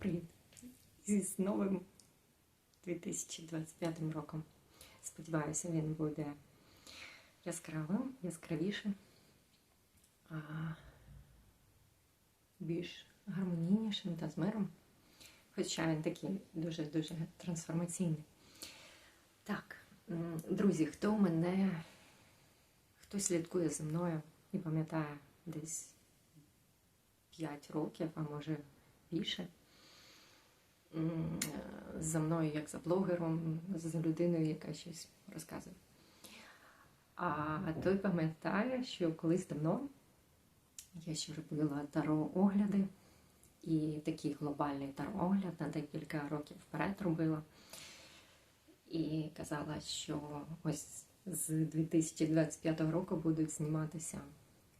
Привіт! З новим 2025 роком. Сподіваюся, він буде яскравим, яскравішим, більш гармонійнішим та з миром. Хоча він такий дуже-дуже трансформаційний. Так, друзі, хто мене, хто слідкує за мною і пам'ятає десь 5 років, а може більше. М, За мною, як за блогером, за людиною, яка щось розказує. А той пам'ятає, що колись давно я ще робила таро-огляди, і такий глобальний таро-огляд на декілька років вперед робила. І казала, що ось з 2025 року будуть зніматися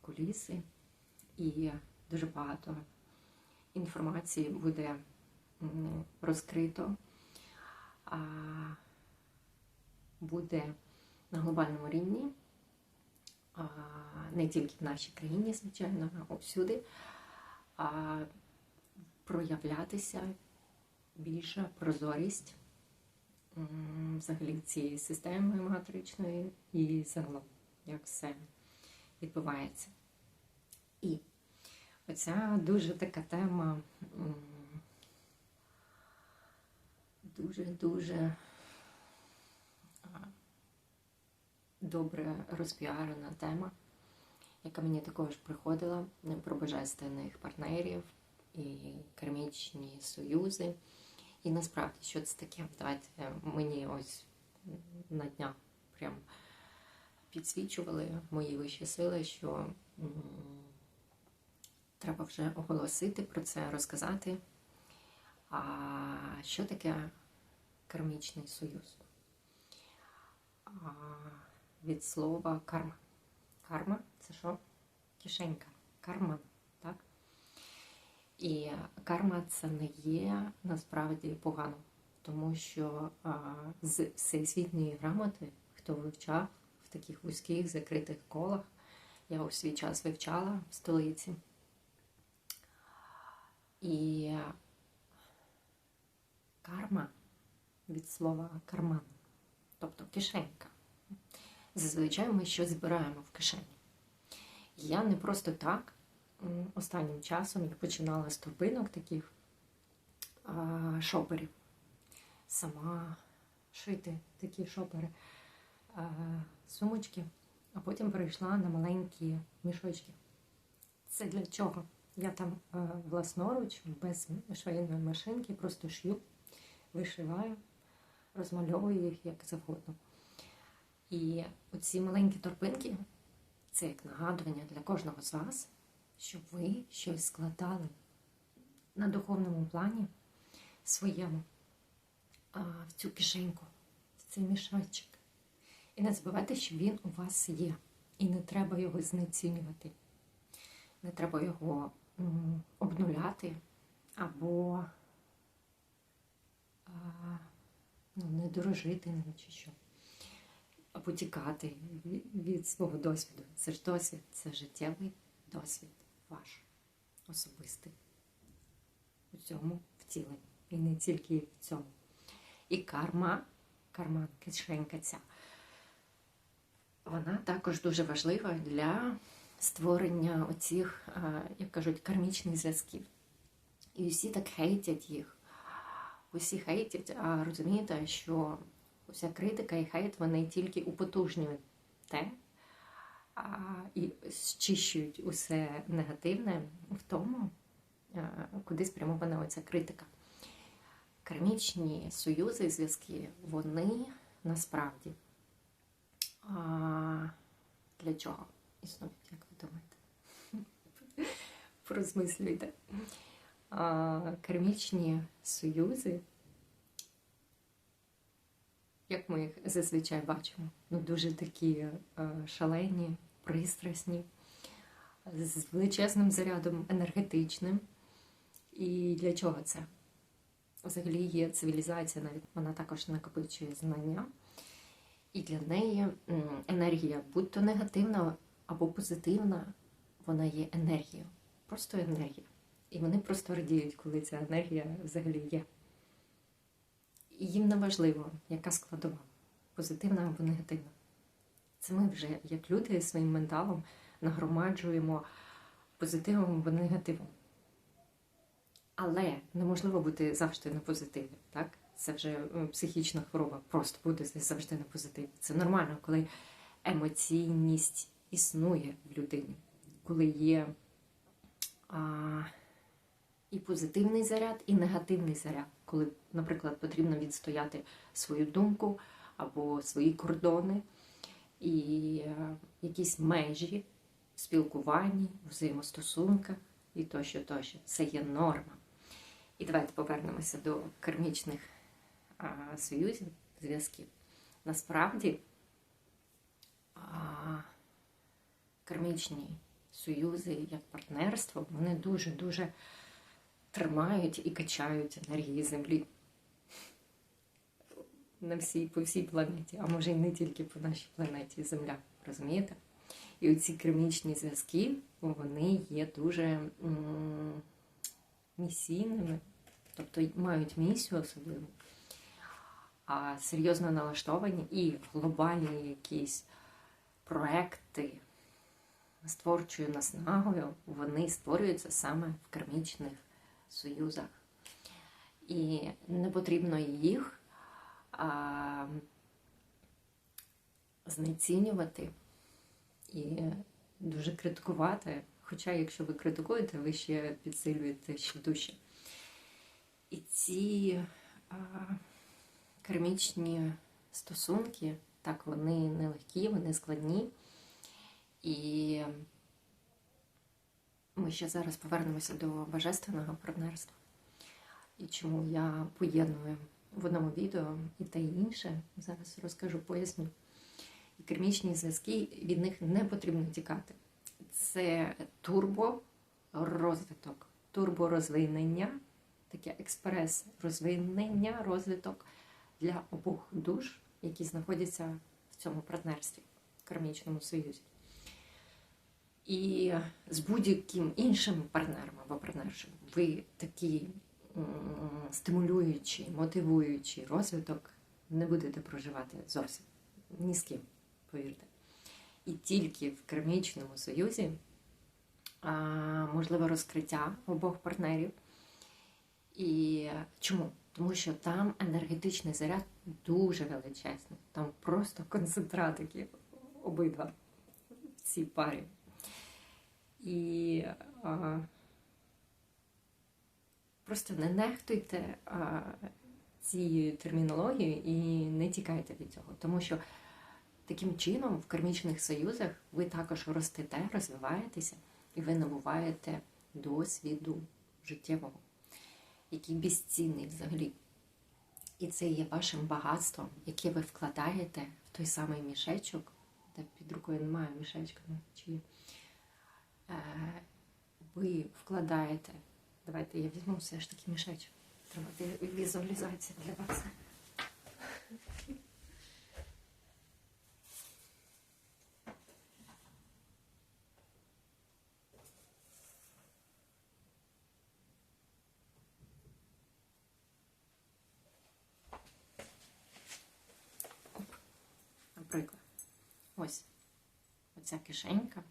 куліси, і дуже багато інформації буде розкрито, буде на глобальному рівні, не тільки в нашій країні, звичайно, а всюди, проявлятися більша прозорість взагалі цієї системи матричної і загалом, як все відбувається. І оця дуже така тема дуже-дуже добре розпіарена тема, яка мені також приходила про божественних партнерів і кармічні союзи. І насправді, що це таке? Давайте е, мені ось на днях прям підсвічували мої вищі сили, що треба вже оголосити про це, розказати. А що таке кармічний союз? Від слова карма. Карма це що? Кишенька. Карман, так? І карма це не є насправді погано, тому що з всесвітньої грамоти, хто вивчав в таких вузьких закритих колах, я у свій час вивчала в столиці. І карма від слова карман, тобто кишенька. Зазвичай ми щось збираємо в кишені. Я не просто так останнім часом я починала з торбинок таких шоперів. Сама шити такі шопери, сумочки, а потім перейшла на маленькі мішочки. Це для чого? Я там власноруч, без швейної машинки, просто шью, вишиваю, розмальовую їх як завгодно. І оці маленькі торбинки це як нагадування для кожного з вас, щоб ви щось складали на духовному плані своєму а, в цю кишеньку, в цей мішочок. І не забувайте, що він у вас є. І не треба його знецінювати. Не треба його обнуляти або ну, не дорожити ним чи що. Або тікати від, свого досвіду. Це ж досвід, це життєвий досвід ваш особистий. У цьому втіленні. І не тільки в цьому. І карма, карма, кишенька ця, вона також дуже важлива для створення оцих, як кажуть, кармічних зв'язків. І усі так хейтять їх. Усі хейтять, а розумієте, що вся критика і хейт вони тільки употужнюють те а, і зчищують усе негативне в тому, а, куди спрямована оця критика. Кармічні союзи і зв'язки, вони насправді а, для чого існують, як ви думаєте? Порозмислюйте. Кармічні союзи, як ми їх зазвичай бачимо, ну дуже такі е, шалені, пристрасні, з величезним зарядом енергетичним. І для чого це? Взагалі є цивілізація, навіть вона також накопичує знання. І для неї енергія, будь то негативна або позитивна, вона є енергією, просто енергія. І вони просто радіють, коли ця енергія взагалі є. І їм не важливо, яка складова, позитивна або негативна. Це ми вже, як люди, своїм менталом нагромаджуємо позитивом або негативом. Але неможливо бути завжди на позитиві, так? Це вже е, психічна хвороба, просто бути завжди на позитиві. Це нормально, коли емоційність існує в людині, коли є а, і позитивний заряд, і негативний заряд, коли, наприклад, потрібно відстояти свою думку або свої кордони і е, якісь межі в спілкуванні, взаємостосунках і тощо, тощо. Це є норма. І давайте повернемося до кармічних а, союзів, зв'язків. Насправді а, кармічні союзи як партнерство, вони дуже-дуже тримають і качають енергії Землі. На всій, по всій планеті, а може й не тільки по нашій планеті Земля, розумієте? І оці кермічні зв'язки, вони є дуже місійними, тобто мають місію особливу, а серйозно налаштовані і глобальні якісь проекти з творчою наснагою, вони створюються саме в кармічних союзах. І не потрібно їх а, знецінювати і дуже критикувати. Хоча, якщо ви критикуєте, ви ще підсилюєте ще душі. І ці а, кармічні стосунки, так, вони нелегкі, вони складні. І ми ще зараз повернемося до божественного партнерства. І чому я поєдную в одному відео і те інше, зараз розкажу, поясню. І кермічні зв'язки, від них не потрібно тікати. Це турборозвиток, турборозвинення, таке експрес-розвинення, розвиток для обох душ, які знаходяться в цьому партнерстві, в кармічному союзі. І з будь-яким іншим партнером або партнершем ви такий стимулюючий, мотивуючий розвиток не будете проживати зовсім ні з ким, повірте. І тільки в кермічному союзі а, можливе розкриття обох партнерів. І чому? Тому що там енергетичний заряд дуже величезний. Там просто концентратики обидва в цій парі. І а, просто не нехтуйте а, цією термінологією і не тікайте від цього. Тому що таким чином в кармічних союзах ви також ростете, розвиваєтеся, і ви набуваєте досвіду життєвого, який безцінний взагалі. І це є вашим багатством, яке ви вкладаєте в той самий мішечок, де під рукою немає мішечка, ну, чи ви вкладаєте. Давайте я візьму все ж таки мішечок. Треба візуалізація для вас. Наприклад, ось оця кишенька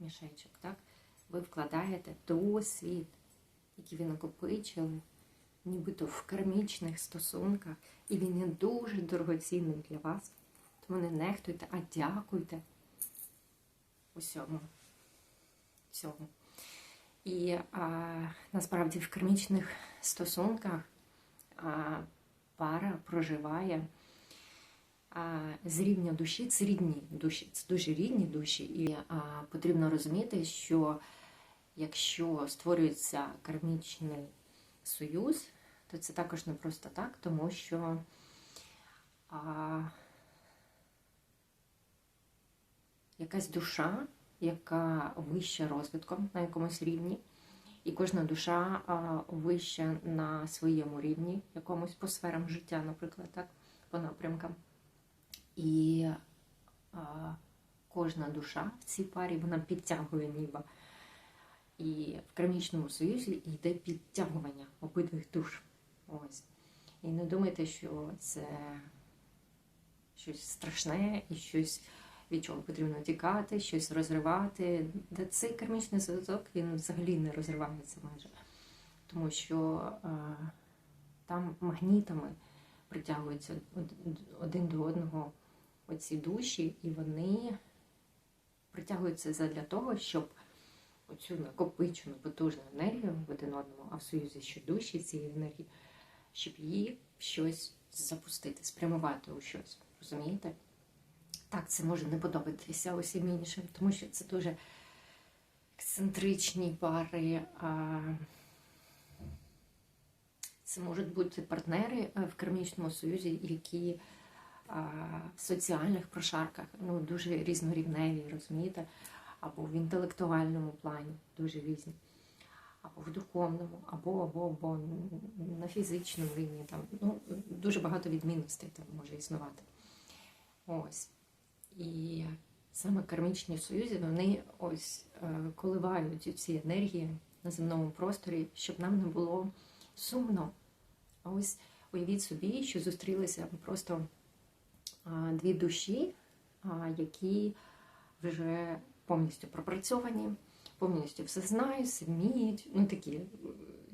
мішечок, так? ви вкладаєте досвід, який ви накопичили, нібито в кармічних стосунках, і він є дуже дорогоцінним для вас. Тому не нехтуйте, а дякуйте усьому. всьому. І а, насправді в кармічних стосунках а, пара проживає з рівня душі це рідні душі, це дуже рідні душі, і потрібно розуміти, що якщо створюється кармічний союз, то це також не просто так, тому що а, якась душа, яка вища розвитком на якомусь рівні, і кожна душа а, вища на своєму рівні, якомусь по сферам життя, наприклад, так, по напрямкам. І а, кожна душа в цій парі вона підтягує ніби І в кармічному союзі йде підтягування обидвих душ. Ось. І не думайте, що це щось страшне і щось, від чого потрібно тікати, щось розривати. Де цей кармічний зв'язок він взагалі не розривається майже. Тому що е, там магнітами притягуються один до одного оці душі, і вони притягуються задля того, щоб оцю накопичену потужну енергію в один одному, а в союзі що душі цієї енергії, щоб її в щось запустити, спрямувати у щось. Розумієте? Так, це може не подобатися усім іншим, тому що це дуже ексцентричні пари. А... Це можуть бути партнери в кармічному союзі, які в соціальних прошарках ну, дуже різнорівневі, розумієте? Або в інтелектуальному плані дуже різні, або в духовному, або або, або на фізичному рівні. Там, ну, Дуже багато відмінностей там може існувати. Ось. І саме кармічні союзи, вони ось е, коливають ці енергії на земному просторі, щоб нам не було сумно. А ось уявіть собі, що зустрілися просто дві душі, які вже повністю пропрацьовані, повністю все знають, все вміють, ну такі е,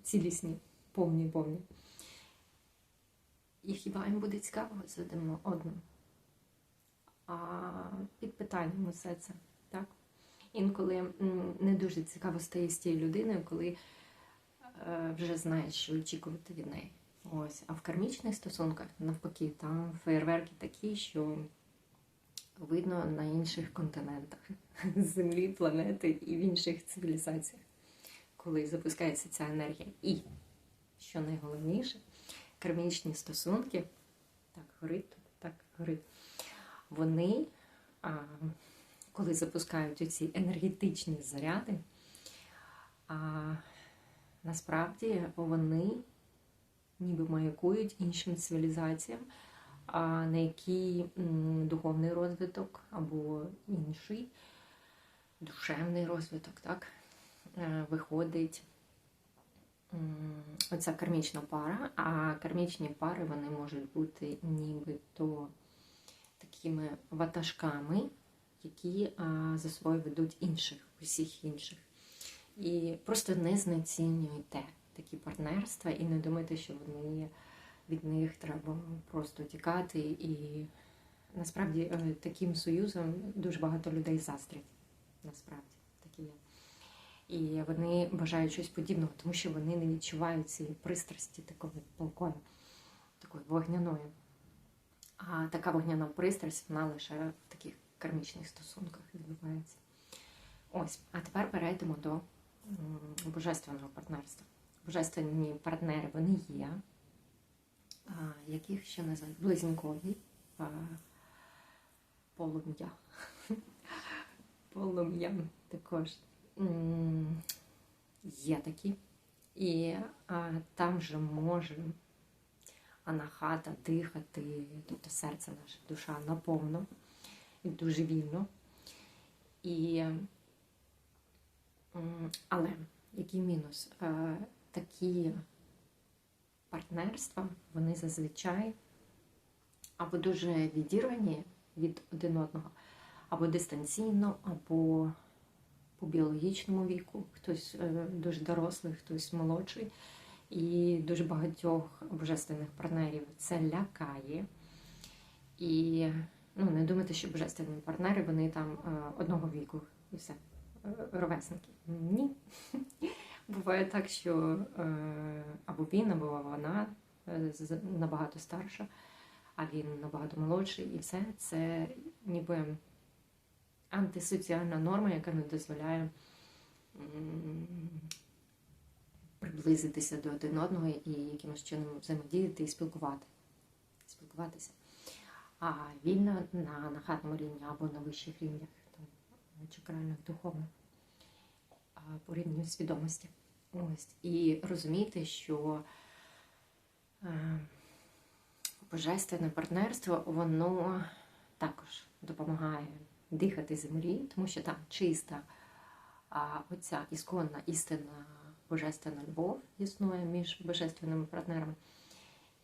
цілісні, повні, повні. І хіба їм буде цікаво з одним одним? А під питанням усе це, так? Інколи не дуже цікаво стає з тією людиною, коли е, вже знаєш, що очікувати від неї. Ось, а в кармічних стосунках, навпаки, там фейерверки такі, що видно на інших континентах Землі, планети і в інших цивілізаціях, коли запускається ця енергія. І, що найголовніше, кармічні стосунки, так, горить так, горить, вони, а, коли запускають оці енергетичні заряди, а, насправді вони ніби маякують іншим цивілізаціям, а на який духовний розвиток або інший душевний розвиток, так, е, виходить оця кармічна пара, а кармічні пари вони можуть бути нібито такими ватажками, які за собою ведуть інших, усіх інших. І просто не знецінюйте такі партнерства і не думайте, що вони від них треба просто тікати. І насправді е, таким союзом дуже багато людей заздрять. Насправді такі є. І вони бажають щось подібного, тому що вони не відчувають цієї пристрасті такої полкою, такої вогняною. А така вогняна пристрасть, вона лише в таких кармічних стосунках відбувається. Ось, а тепер перейдемо до божественного партнерства божественні партнери вони є, яких ще називають близнюкові полум'я. Полум'я також є такі. І там же може анахата дихати, тобто серце наше, душа наповно і дуже вільно. І, Але який мінус? Такі партнерства, вони зазвичай або дуже відірвані від один одного, або дистанційно, або по біологічному віку, хтось е, дуже дорослий, хтось молодший. І дуже багатьох божественних партнерів це лякає. І ну, не думайте, що божественні партнери вони там е, одного віку і все, е, ровесники. Ні. Буває так, що е, або він, або вона е, набагато старша, а він набагато молодший, і все це ніби антисоціальна норма, яка не дозволяє приблизитися до один одного і якимось чином взаємодіяти і спілкувати. спілкуватися. А вільно на нахатному рівні або на вищих рівнях, там, чакральних духовних по рівню свідомості. Ось. І розуміти, що е, божественне партнерство, воно також допомагає дихати землі, тому що там чиста оця ісконна істинна божественна любов існує між божественними партнерами.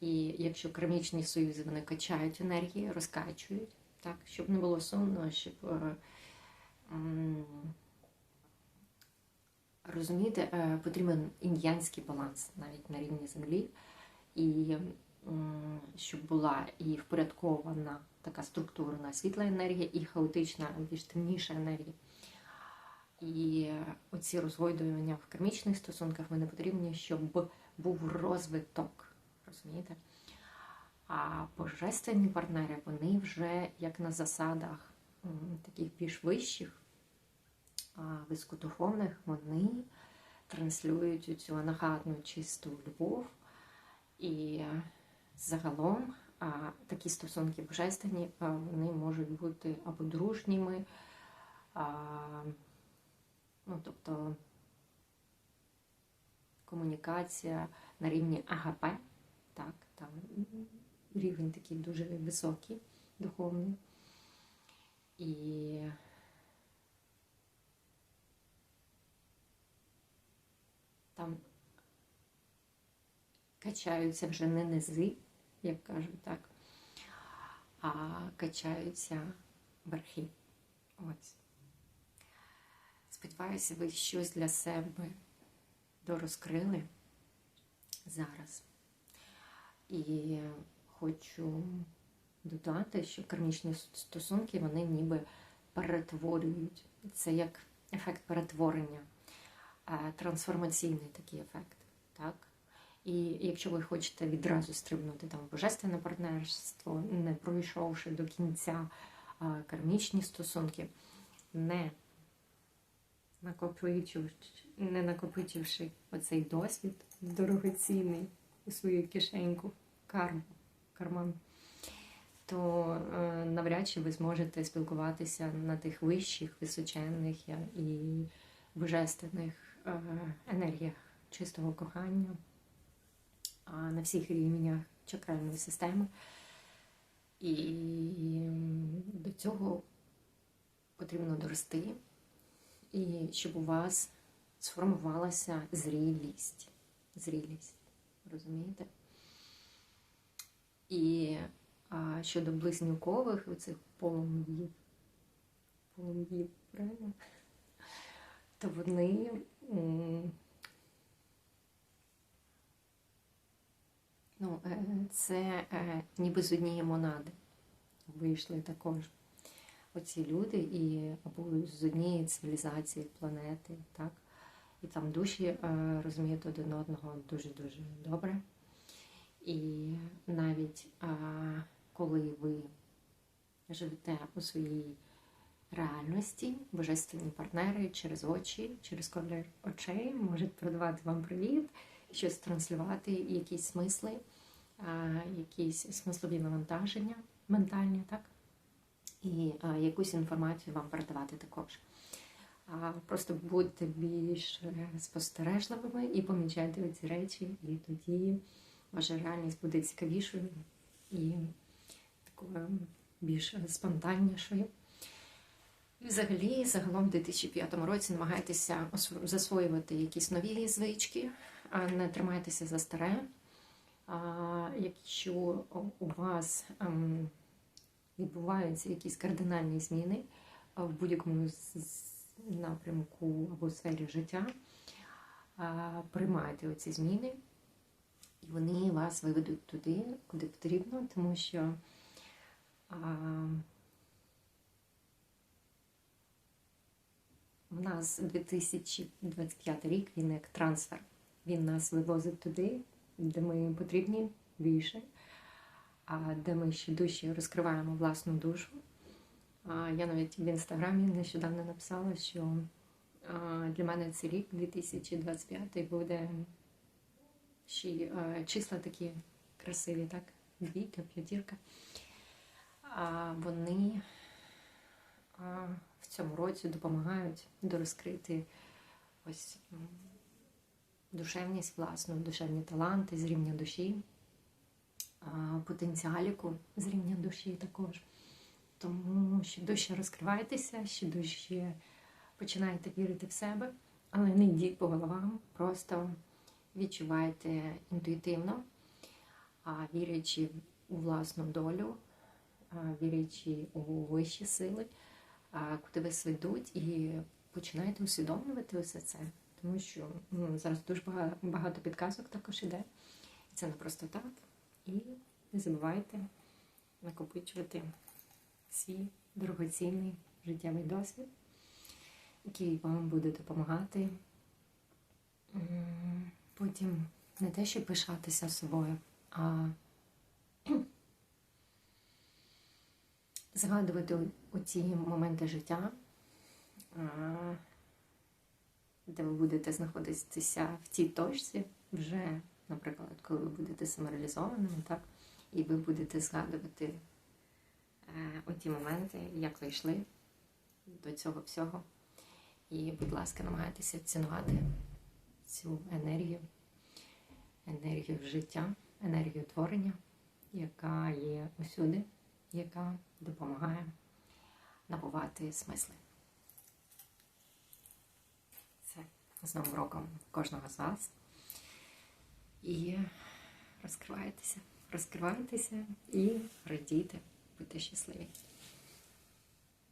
І якщо кармічні союзи вони качають енергії, розкачують, так, щоб не було сумно, щоб е, розумієте, е, потрібен індіянський баланс навіть на рівні землі, і щоб була і впорядкована така структурна світла енергія, і хаотична, більш темніша енергія. І оці розгойдування в кармічних стосунках вони потрібні, щоб був розвиток. Розумієте? А божественні партнери, вони вже як на засадах таких більш вищих, високодуховних, вони транслюють цю анахатну чисту любов. І загалом такі стосунки божественні, вони можуть бути або дружніми, ну, тобто комунікація на рівні АГП, так, там рівень такий дуже високий, духовний. І там качаються вже не низи, як кажуть так, а качаються верхи. Ось. Сподіваюся, ви щось для себе дорозкрили зараз. І хочу додати, що кармічні стосунки вони ніби перетворюють. Це як ефект перетворення, трансформаційний такий ефект. Так? І якщо ви хочете відразу стрибнути там божественне партнерство, не пройшовши до кінця кармічні стосунки, не накопичивши, не накопичивши оцей досвід дорогоцінний у свою кишеньку, карму, карман, то е, навряд чи ви зможете спілкуватися на тих вищих, височенних і божественних е, енергіях чистого кохання, на всіх рівнях чакральної системи. І до цього потрібно дорости, і щоб у вас сформувалася зрілість. Зрілість, розумієте? І а, щодо близнюкових оцих полум'їв, полум'їв, правильно? То вони ну, е, це е, ніби з однієї монади вийшли також оці люди, і або з однієї цивілізації планети, так? І там душі е, розуміють один одного дуже-дуже добре. І навіть коли ви живете у своїй реальності, божественні партнери через очі, через колір очей можуть передавати вам привіт, щось транслювати, якісь смисли, якісь смислові навантаження ментальні, так? І якусь інформацію вам передавати також. Просто будьте більш спостережливими і помічайте ці речі, і тоді ваша реальність буде цікавішою і такою більш спонтаннішою. І взагалі, загалом в 2005 році намагайтеся засвоювати якісь нові звички, не тримайтеся за старе. Якщо у вас ем, відбуваються якісь кардинальні зміни в будь-якому напрямку або сфері життя, приймайте оці зміни, і вони вас виведуть туди, куди потрібно, тому що в нас 2025 рік він як трансфер. Він нас вивозить туди, де ми потрібні більше, а де ми ще душі розкриваємо власну душу. Я навіть в інстаграмі нещодавно написала, що для мене цей рік 2025 буде ще числа такі красиві, так? Двійка, п'ятірка. Вони цьому році допомагають дорозкрити ось душевність власну, душевні таланти з рівня душі, потенціаліку з рівня душі також. Тому що дужче розкривайтеся, ще дужче починаєте вірити в себе, але не йдіть по головам, просто відчувайте інтуїтивно, вірячи у власну долю, вірячи у вищі сили, куди вас ведуть, і починаєте усвідомлювати усе це. Тому що ну, зараз дуже багато підказок також іде. І це не просто так. І не забувайте накопичувати свій дорогоцінний життєвий досвід, який вам буде допомагати потім не те, щоб пишатися собою, а згадувати у- ці моменти життя, де ви будете знаходитися в цій точці вже, наприклад, коли ви будете самореалізованими, так, і ви будете згадувати е, оті моменти, як ви йшли до цього всього. І, будь ласка, намагайтеся цінувати цю енергію, енергію життя, енергію творення, яка є усюди, яка допомагає набувати смисли. Це з Новим роком кожного з вас. І розкривайтеся, розкривайтеся і радійте, будьте щасливі.